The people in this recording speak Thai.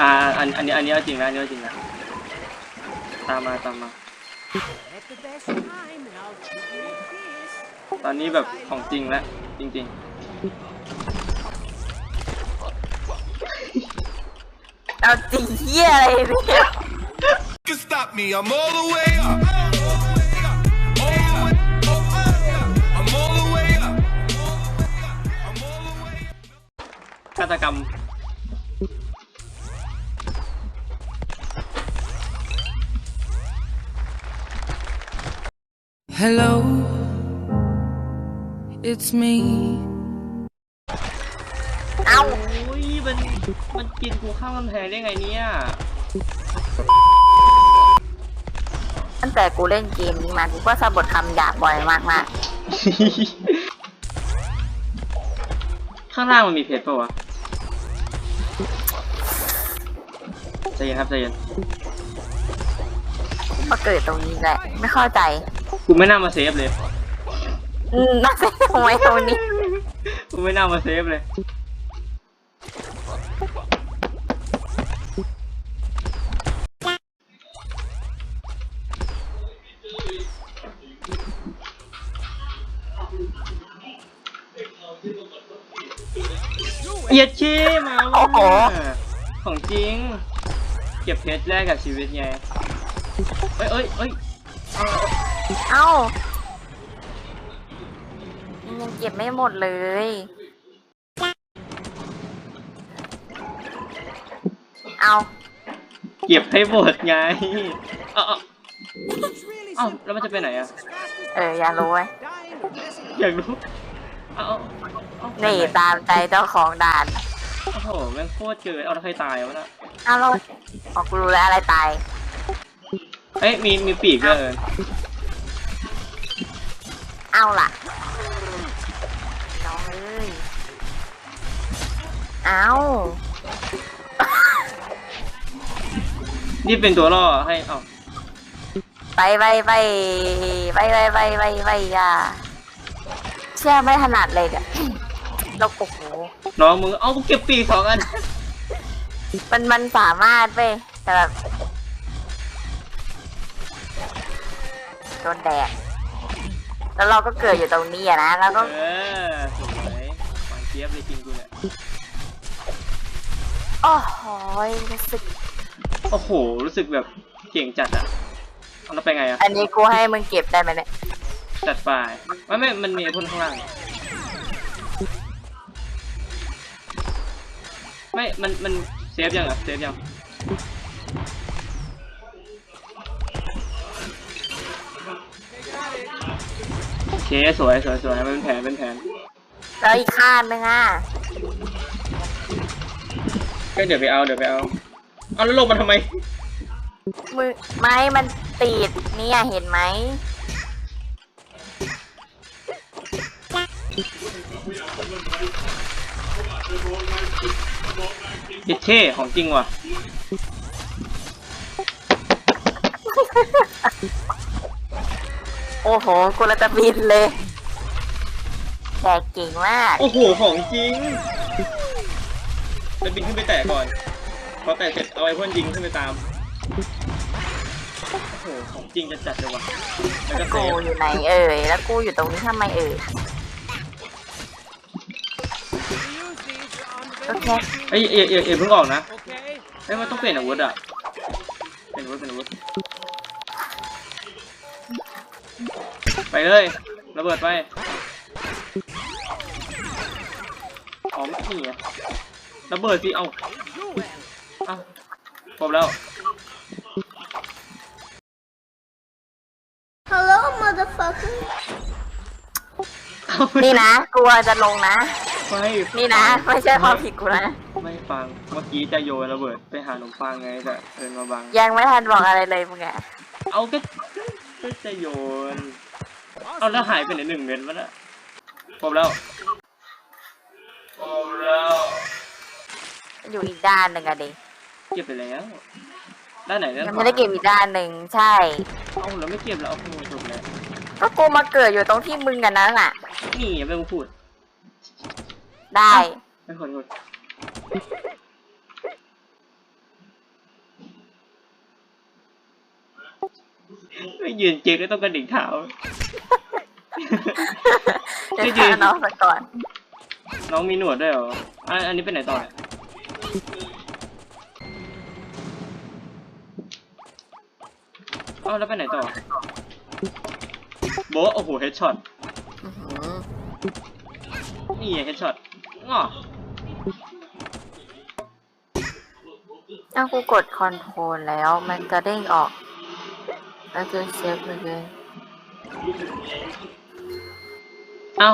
อ่าอันอันนี้อันนี้เอาจริงนะอันนี้เอาจริงนะตามมาตามมา At the best time, and I'll treat you like this. ตอนนี้แบบของจริงแล้วจริง เอาจริงเฮียอะไรเนี่ย can stop me. I'm all the way up. Hello, it's me. เอาโอ้ยมันมันกินกูข้ามกำแพงได้ไงเนี่ยตั้งแต่กูเล่นเกมนี้มากูก็สะบดคำหยาบบ่อยมากข้างล่างมันมีเพชรปะวะใจเย็นครับใจเย็นๆก็เกิดตรงนี้แหละ ไม่เข้าใจ กูไม่น่ามาเซฟเลย อืมน่าจะทำไมตรงนี้กูไม่น่ามาเซฟเลย เหยียดชี้มาโอ้โห ว่ะของจริง เก็บเพชรแลกกับชีวิตไง เอ้ยเอ้ยเอ้ยเอา เอาเอ้ายังเก็บไม่หมดเลย เอาเก็บให้หมดไงเอาเอา It's really เอ้า simple. แล้วมันจะไปไหนอะ As fast as เอออยากรู้ไว้ย dying to mess it อยากรู้เอาเอาเอานี่ไปไหตามใจเจ้าของด่าน โอ้โหแม่งโคตรเกินเอาแล้วใครตายวะน่ะเอาเราออกกูรู้แล้วอะไรตาย เอ้ยมีมีปีกด้วยเออ เอาล่ะน้องเอ้ยเอานี่เป็นตัวล่อให้เอ้าไปไปไปไปไปไปไปไปอะเชื่อไม่ถนัดเลยเนี่ยเราโอ้โหน้องมึงเอากูเก็บปีกสองอันมันมันสามารถไปแต่แบบโดนแดด แล้วเราก็เกิดอยู่ตรงนี้อะนะแล้วก็เออสวยหวานเจี๊ยบเลยจริงกูเนี่ยโอ้โหรู้สึก โอ้โห รู้สึกแบบเก่งจัดอะเอาแล้วไปไงอะอันนี้กูให้มึงเก็บได้ไหมเนี่ยจัดไปไม่ไม่มันมีไอ้พ่นข้างล่างไม่ มัน มันเซฟยังอะเซฟยัง สวยสวยสวยมันเป็นแผนเป็นแผนแล้วอีกข้างนึงอะก็เดี๋ยวไปเอาเดี๋ยวไปเอาเอาแล้วลงมาทำไมมือไม้มันติดเนี่ยเห็นไหมเด็ดเท่ของจริงว่ะ โอ้โหกูละจะบินเลยแกเก่งมากโอ้โห ของจริงจะบินขึ้นไปแตะก่อน พอแตะเสร็จเอาไอ้พ่นยิงขึ้นไปตาม โอ้โห ของจริงจะจัดเลยว่ะแล้วก็เซกูฟอยู่ไหนเอ่ยแล้วกูอยู่ตรงนี้ทำไมเอ่ย use these on the โอเคเอ้ยเอ้ยเอ้ยเอ้ยเพิ่งออกนะ okay? เอ้ยมันต้องเปลี่ยนอาวุธอะ เปลี่ยนอาวุธเปลี่ยนอาวุธ ไปเลย ระเบิดไปอ๋อไม่มีอะระเบิดสิ เอา You win. เอาครบแล้ว Hello, motherfucker. เอาไม่นี่นะกูจะลงนะ ไม่นี่นะ ไม่ใช่ความผิดกูนะ ไม่ฟัง เมื่อกี้จะโยนระเบิดไปหาขนมปังไงแต่เดินมาบัง ยังไม่ทันบอกอะไรเลยมึงอะเอาก็ก็จะโยน เอาแล้วหายไปไหนหนึ่งเม็ดวะน่ะพบแล้วพบแล้วอยู่อีกด้านหนึ่งอะดิเก็บไปแล้ว ด้านไหนเนี่ยยังไม่ได้เก็บอีกด้านหนึ่งใช่ เอ้าเราไม่เก็บแล้วเอาพูดจบแล้วก็กูมาเกิดอยู่ตรงที่มึงกันนั่นแหละนี่อย่าไปพูด ได้ไม่ขอโทษไม่ยืนเจ๊ก็ต้องกระดิ่งเท้า เดี๋ยวฆ่าน้องซะก่อน น้องมีหนวดด้วยเหรออันอันนี้เป็นไหนต่อเนี่ยเอ้าแล้วไปไหนต่อ โบะโอ้โหเฮดช็อต อื้อหือนี่เฮดช็อตง้อถ้ากูกดคอนโทรลแล้วมันจะเด้งออกแล้วคือเซฟเลย เอ้า